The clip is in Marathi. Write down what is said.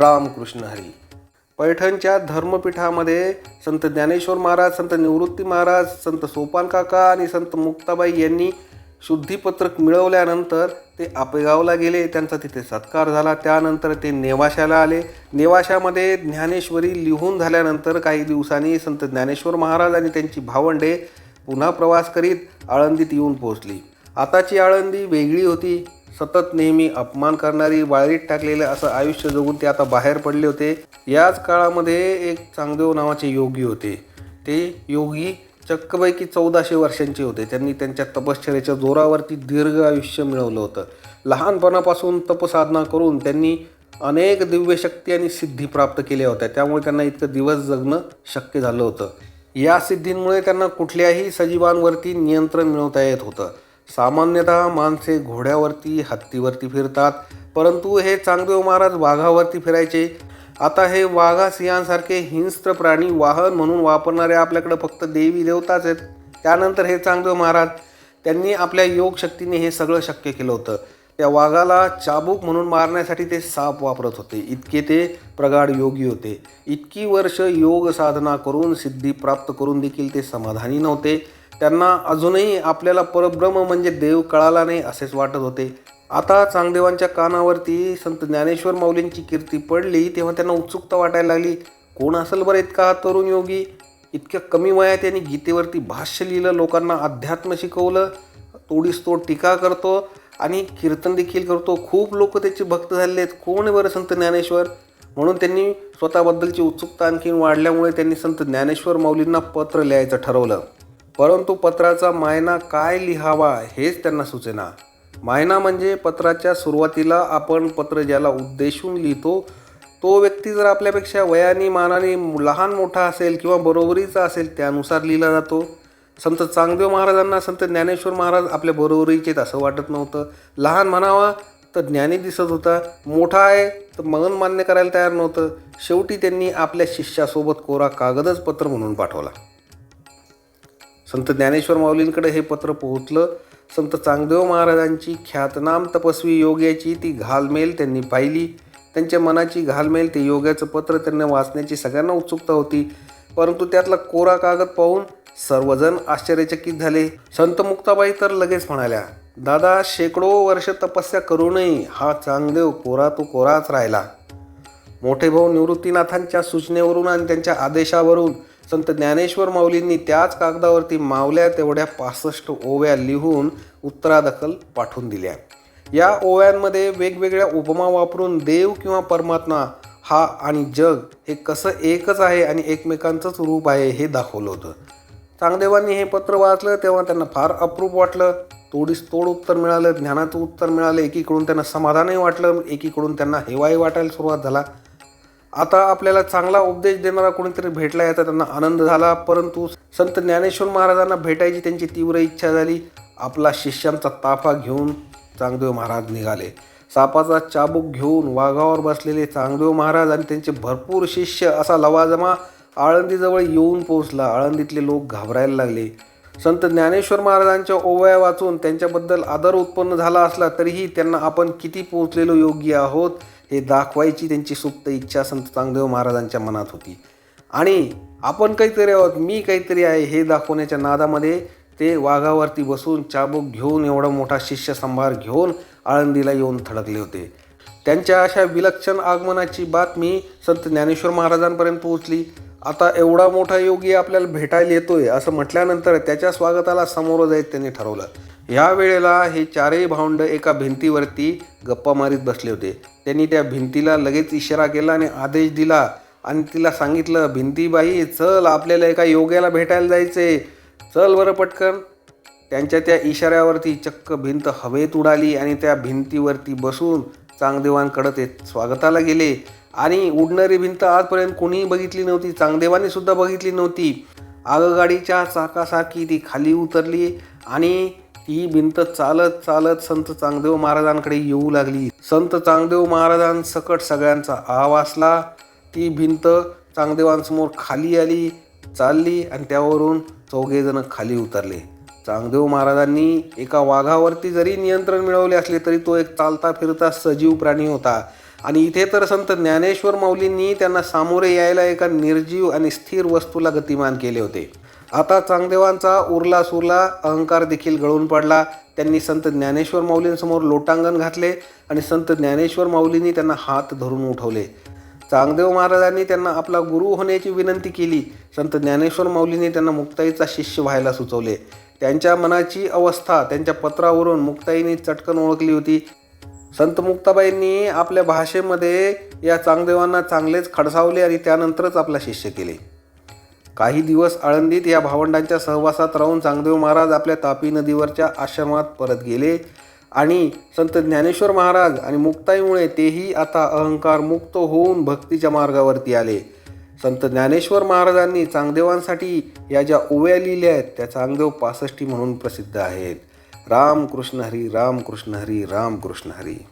रामकृष्ण हरी. पैठणच्या धर्मपीठामध्ये संत ज्ञानेश्वर महाराज संत निवृत्ती महाराज संत सोपान काका आणि संत मुक्ताबाई यांनी शुद्धीपत्रक मिळवल्यानंतर ते आपेगावला गेले. त्यांचा तिथे सत्कार झाला. त्यानंतर ते नेवाशाला आले. नेवाशामध्ये ज्ञानेश्वरी लिहून झाल्यानंतर काही दिवसांनी संत ज्ञानेश्वर महाराज आणि त्यांची भावंडे पुन्हा प्रवास करीत आळंदीत येऊन पोहोचली. आताची आळंदी वेगळी होती. सतत नेहमी अपमान करणारी वाळीत टाकलेलं असं आयुष्य जगून ते आता बाहेर पडले होते. याच काळामध्ये एक चांगदेव नावाचे योगी होते. ते योगी चक्कपैकी चौदाशे वर्षांचे होते. त्यांनी त्यांच्या तपश्चर्याच्या जोरावरती दीर्घ आयुष्य मिळवलं होतं. लहानपणापासून तपसाधना करून त्यांनी अनेक दिव्यशक्ती आणि सिद्धी प्राप्त केल्या होत्या. त्यामुळे त्यांना इतकं दिवस जगणं शक्य झालं होतं. या सिद्धींमुळे त्यांना कुठल्याही सजीवांवरती नियंत्रण मिळवता येत होतं. सामान्यतः माणसे घोड्यावरती हत्तीवरती फिरतात. परंतु हे चांगदेव महाराज वाघावरती फिरायचे. आता हे वाघा सिंहांसारखे हिंस्त्र प्राणी वाहन म्हणून वापरणारे आपल्याकडे फक्त देवी देवताच आहेत. त्यानंतर हे चांगदेव महाराज त्यांनी आपल्या योगशक्तीने हे सगळं शक्य केलं होतं. त्या वाघाला चाबूक म्हणून मारण्यासाठी ते साप वापरत होते. इतके ते प्रगाढ योगी होते. इतकी वर्ष योग साधना करून सिद्धी प्राप्त करून देखील ते समाधानी नव्हते. त्यांना अजूनही आपल्याला परब्रह्म म्हणजे देव कळाला नाही असेच वाटत होते. आता चांगदेवांच्या कानावरती संत ज्ञानेश्वर माऊलींची कीर्ती पडली तेव्हा त्यांना उत्सुकता वाटायला लागली. कोण असेल बरं इतका हा तरुण योगी? इतक्या कमी वयात त्यांनी गीतेवरती भाष्य लिहिलं लोकांना अध्यात्म शिकवलं तोडीस तोड टीका करतो आणि कीर्तन देखील करतो. खूप लोक त्याचे भक्त झालेले आहेत. कोण बरं संत ज्ञानेश्वर? म्हणून त्यांनी स्वतःबद्दलची उत्सुकता आणखीन वाढल्यामुळे त्यांनी संत ज्ञानेश्वर माऊलींना पत्र लिहायचं ठरवलं. परंतु पत्राचा मायना काय लिहावा हेच त्यांना सुचेना. मायना म्हणजे पत्राच्या सुरुवातीला आपण पत्र ज्याला उद्देशून लिहितो तो व्यक्ती जर आपल्यापेक्षा वयाने मानाने लहान मोठा असेल किंवा बरोबरीचा असेल त्यानुसार लिहिला जातो. संत चांगदेव महाराजांना संत ज्ञानेश्वर महाराज आपल्या बरोबरीचेत असं वाटत नव्हतं. लहान म्हणावा तर ज्ञानी दिसत होता. मोठा आहे तर मगन मान्य करायला तयार नव्हतं. शेवटी त्यांनी आपल्या शिष्यासोबत कोरा कागदच पत्र म्हणून पाठवला. संत ज्ञानेश्वर माऊलींकडे हे पत्र पोहोचलं. संत चांगदेव महाराजांची ख्यातनाम तपस्वी योग्याची ती घालमेल त्यांनी पाहिली. त्यांच्या मनाची घालमेल ते योग्याचं पत्र त्यांना वाचण्याची सगळ्यांना उत्सुकता होती. परंतु त्यातला कोरा कागद पाहून सर्वजण आश्चर्यचकित झाले. संत मुक्ताबाई तर लगेच म्हणाल्या दादा शेकडो वर्ष तपस्या करूनही हा चांगदेव कोरा तो कोराच राहिला. मोठे भाऊ निवृत्तीनाथांच्या सूचनेवरून आणि त्यांच्या आदेशावरून संत ज्ञानेश्वर माऊलींनी त्याच कागदावरती मावल्या तेवढ्या पासष्ट ओव्या लिहून उत्तरादखल पाठवून दिल्या. या ओव्यांमध्ये वेगवेगळ्या उपमा वापरून देव किंवा परमात्मा हा आणि जग हे कसं एकच आहे आणि एकमेकांचंच रूप आहे हे दाखवलं होतं. चांगदेवांनी हे पत्र वाचलं तेव्हा त्यांना फार अप्रूप वाटलं. तोडीस तोड उत्तर मिळालं ज्ञानाचं उत्तर मिळालं एकीकडून त्यांना समाधानही वाटलं एकीकडून त्यांना हेवाही वाटायला सुरुवात झाला. आता आपल्याला चांगला उपदेश देणारा कोणीतरी भेटला याचा त्यांना आनंद झाला परंतु संत ज्ञानेश्वर महाराजांना भेटायची त्यांची तीव्र इच्छा झाली. आपला शिष्यांचा ताफा घेऊन चांगदेव महाराज निघाले. सापाचा चाबूक घेऊन वाघावर बसलेले चांगदेव महाराज आणि त्यांचे भरपूर शिष्य असा लवाजमा आळंदीजवळ येऊन पोहोचला. आळंदीतले लोक घाबरायला लागले. संत ज्ञानेश्वर महाराजांच्या ओवया वाचून त्यांच्याबद्दल आदर उत्पन्न झाला असला तरीही त्यांना आपण किती पोहोचलेलो योग्य आहोत हे दाखवायची त्यांची सुप्त इच्छा संत चांगदेव महाराजांच्या मनात होती. आणि आपण काहीतरी आहोत मी काहीतरी आहे हे दाखवण्याच्या नादामध्ये ते वाघावरती बसून चाबूक घेऊन एवढा मोठा शिष्य संभार घेऊन आळंदीला येऊन थडकले होते. त्यांच्या अशा विलक्षण आगमनाची बातमी संत ज्ञानेश्वर महाराजांपर्यंत पोहोचली. आता एवढा मोठा योगी आपल्याला भेटायला येतोय असं म्हटल्यानंतर त्याच्या स्वागताला समोर जायचं त्यांनी ठरवलं. या वेळेला हे चारही भावंड एका भिंतीवरती गप्पा मारीत बसले होते. त्यांनी त्या भिंतीला लगेच इशारा केला आणि आदेश दिला आणि तिला सांगितलं भिंतीबाई चल आपल्याला एका योग्याला भेटायला जायचंय. चल बरं पटकन. त्यांच्या त्या इशाऱ्यावरती चक्क भिंत हवेत उडाली आणि त्या भिंतीवरती बसून चांगदेवांकडे स्वागताला गेले. आणि उडणारी भिंत आजपर्यंत कोणीही बघितली नव्हती चांगदेवाने सुद्धा बघितली नव्हती. आगगाडीच्या चाकासारखी ती खाली उतरली आणि ही भिंत चालत चालत संत चांगदेव महाराजांकडे येऊ लागली. संत चांगदेव महाराजांसकट सगळ्यांचा आवासला. ती भिंत चांगदेवांसमोर खाली आली चालली आणि त्यावरून चौघेजणं खाली उतरले. चांगदेव महाराजांनी एका वाघावरती जरी नियंत्रण मिळवले असले तरी तो एक चालता फिरता सजीव प्राणी होता. आणि इथे तर संत ज्ञानेश्वर माऊलींनी त्यांना सामोरे यायला एका निर्जीव आणि स्थिर वस्तूला गतिमान केले होते. आता चांगदेवांचा उरला सुरला अहंकार देखील गळून पडला. त्यांनी संत ज्ञानेश्वर माऊलींसमोर लोटांगण घातले आणि संत ज्ञानेश्वर माऊलींनी त्यांना हात धरून उठवले. चांगदेव महाराजांनी त्यांना आपला गुरु होण्याची विनंती केली. संत ज्ञानेश्वर माऊलींनी त्यांना मुक्ताईचा शिष्य व्हायला सुचवले. त्यांच्या मनाची अवस्था त्यांच्या पत्रावरून मुक्ताईने चटकन ओळखली होती. संत मुक्ताबाईंनी आपल्या भाषेमध्ये या चांगदेवांना चांगलेच खडसावले आणि त्यानंतरच आपला शिष्य केले. काही दिवस आळंदीत या भावंडांच्या सहवासात राहून चांगदेव महाराज आपल्या तापी नदीवरच्या आश्रमात परत गेले आणि संत ज्ञानेश्वर महाराज आणि मुक्ताईमुळे तेही आता अहंकार मुक्त होऊन भक्तीच्या मार्गावरती आले. संत ज्ञानेश्वर महाराजांनी चांगदेवांसाठी या ज्या ओव्या लिहिल्या आहेत त्या चांगदेव पासष्टी म्हणून प्रसिद्ध आहेत. राम कृष्ण हरी राम कृष्ण हरी राम कृष्ण हरी.